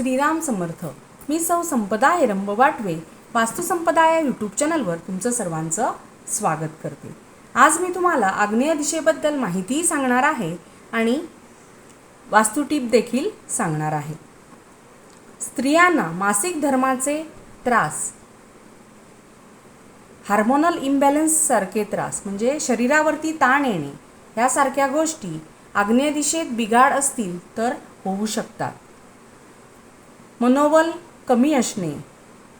श्रीराम समर्थ. मी सौ संपदा एरंब वाटवे वास्तुसंपदा या यूट्यूब चॅनलवर तुमचं सर्वांचं स्वागत करते. आज मी तुम्हाला आग्नेय दिशेबद्दल माहितीही सांगणार आहे आणि वास्तू टीप देखील सांगणार आहे. स्त्रियांना मासिक धर्माचे त्रास हार्मोनल इम्बॅलन्स सारखे त्रास म्हणजे शरीरावरती ताण येणे यासारख्या गोष्टी आग्नेय दिशेत बिघाड असतील तर होऊ शकतात. मनोबल कमी असणे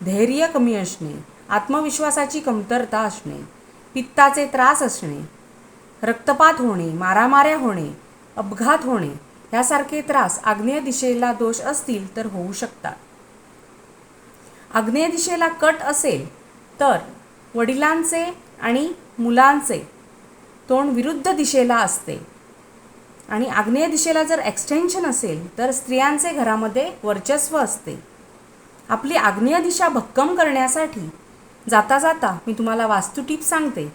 धैर्य कमी असणे आत्मविश्वासाची कमतरता असणे पित्ताचे त्रास असणे रक्तपात होणे मारामाऱ्या होणे अपघात होणे यासारखे त्रास आग्नेय दिशेला दोष असतील तर होऊ शकतात. आग्नेय दिशेला कट असेल तर वडिलांचे आणि मुलांचे तोंड विरुद्ध दिशेला असते. आणि आग्नेय दिशेला जर एक्सटेन्शन असेल तर स्त्रियांचे घरामध्ये वर्चस्व असते. आपली आग्नेय दिशा भक्कम करण्यासाठी जाता जाता मी तुम्हाला वास्तू टीप सांगते.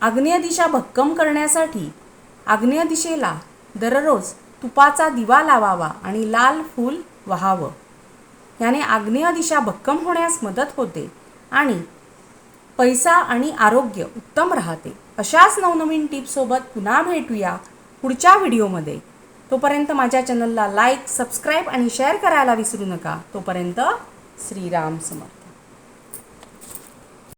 आग्नेय दिशा भक्कम करण्यासाठी आग्नेय दिशेला दररोज तुपाचा दिवा लावावा आणि लाल फूल व्हावं. याने आग्नेय दिशा भक्कम होण्यास मदत होते आणि पैसा आणि आरोग्य उत्तम राहते. अशाच नवनवीन टिप्ससोबत पुन्हा भेटूया पुढच्या व्हिडिओमध्ये. तोपर्यंत माझ्या चॅनलला लाईक सबस्क्राईब आणि शेअर करायला विसरू नका. तोपर्यंत श्रीराम समर्थ.